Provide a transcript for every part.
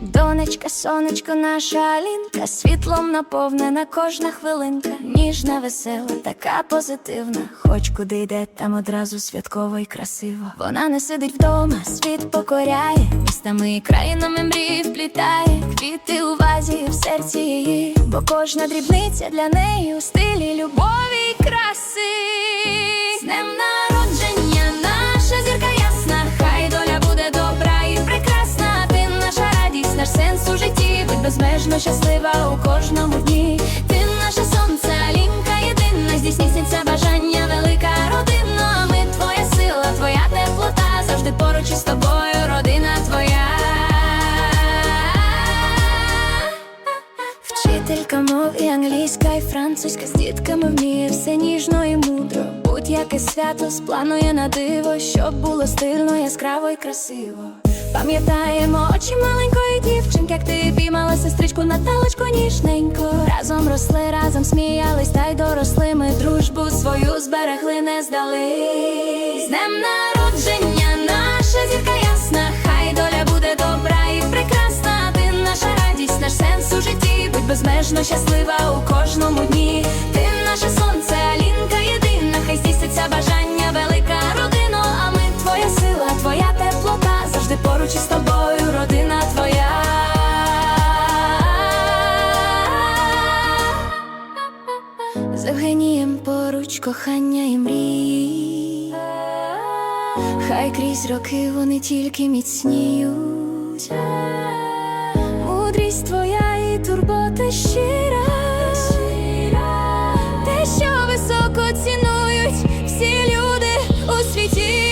Донечка, сонечко, наша Алінка, світлом наповнена кожна хвилинка, ніжна, весела, така позитивна. Хоч куди йде, там одразу святково і красиво. Вона не сидить вдома, світ покоряє, містами і країнами мрії вплітає, квіти у серці її, бо кожна дрібниця для неї у стилі любові і краси. З днем народження, наша зірка ясна, хай доля буде добра і прекрасна. Ти наша радість, наш сенс у житті, будь безмежно щаслива мов і англійська, і французька з дітками вміє все ніжно і мудро. Будь-яке свято спланує на диво, щоб було стильно, яскраво і красиво. Пам'ятаємо очі маленької дівчинки, як ти піймала сестричку Наталочку ніжненько. Разом росли, разом сміялись, та й доросли ми дружбу свою зберегли, не здали. З днем народження, безмежно щаслива у кожному дні. Ти наше сонце, Алінка єдина, хай здійсниться бажання, велика родина. А ми твоя сила, твоя теплота, завжди поруч із тобою, родина твоя. З Евгенієм поруч кохання і мрії. Хай крізь роки вони тільки міцніють. Мудрість твоя і турбота щира, те, що високо цінують всі люди у світі.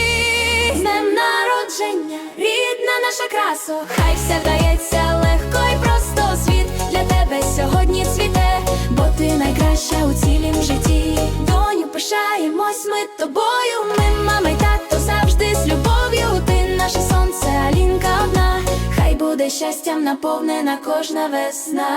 З днем народження, рідна наша красо, хай все вдається легко і просто світ для тебе сьогодні цвіте, бо ти найкраща у цілім житті. Доню, пишаємось ми тобою. Ми Буде щастям наповнена кожна весна.